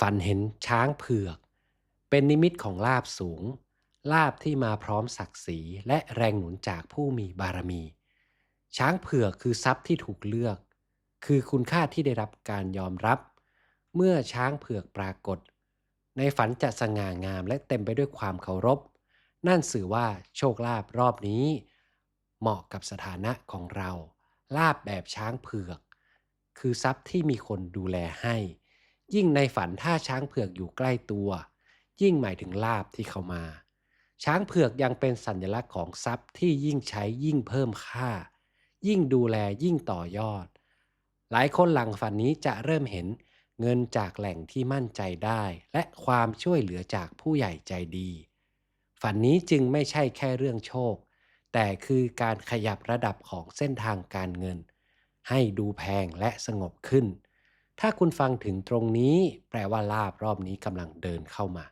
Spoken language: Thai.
ฝันเห็นช้างเผือก เป็นนิมิตของลาบสูง ลาบที่มาพร้อมศักดิ์ศรีและแรงหนุนจากผู้มีบารมี ช้างเผือกคือทรัพย์ที่ถูกเลือก คือคุณค่าที่ได้รับการยอมรับ เมื่อช้างเผือกปรากฏ ในฝันจะสง่างามและเต็มไปด้วยความเคารพ นั่นสื่อว่าโชคลาภรอบนี้ เหมาะกับสถานะของเรา ลาบแบบช้างเผือก คือทรัพย์ที่มีคนดูแลให้ ยิ่งในฝันถ้าช้างเผือกอยู่ใกล้ตัว ยิ่งหมายถึงลาบที่เข้ามา ช้างเผือกยังเป็นสัญลักษณ์ของทรัพย์ที่ยิ่งใช้ยิ่งเพิ่มค่า ยิ่งดูแลยิ่งต่อยอด หลายคนหลังฝันนี้จะเริ่มเห็นเงินจากแหล่งที่มั่นใจได้ และความช่วยเหลือจากผู้ใหญ่ใจดี ฝันนี้จึงไม่ใช่แค่เรื่องโชค แต่คือการขยับระดับของเส้นทางการเงิน ให้ดูแพงและสงบขึ้น ถ้าคุณฟังถึงตรงนี้ แปลว่าลาบรอบนี้กำลังเดินเข้ามา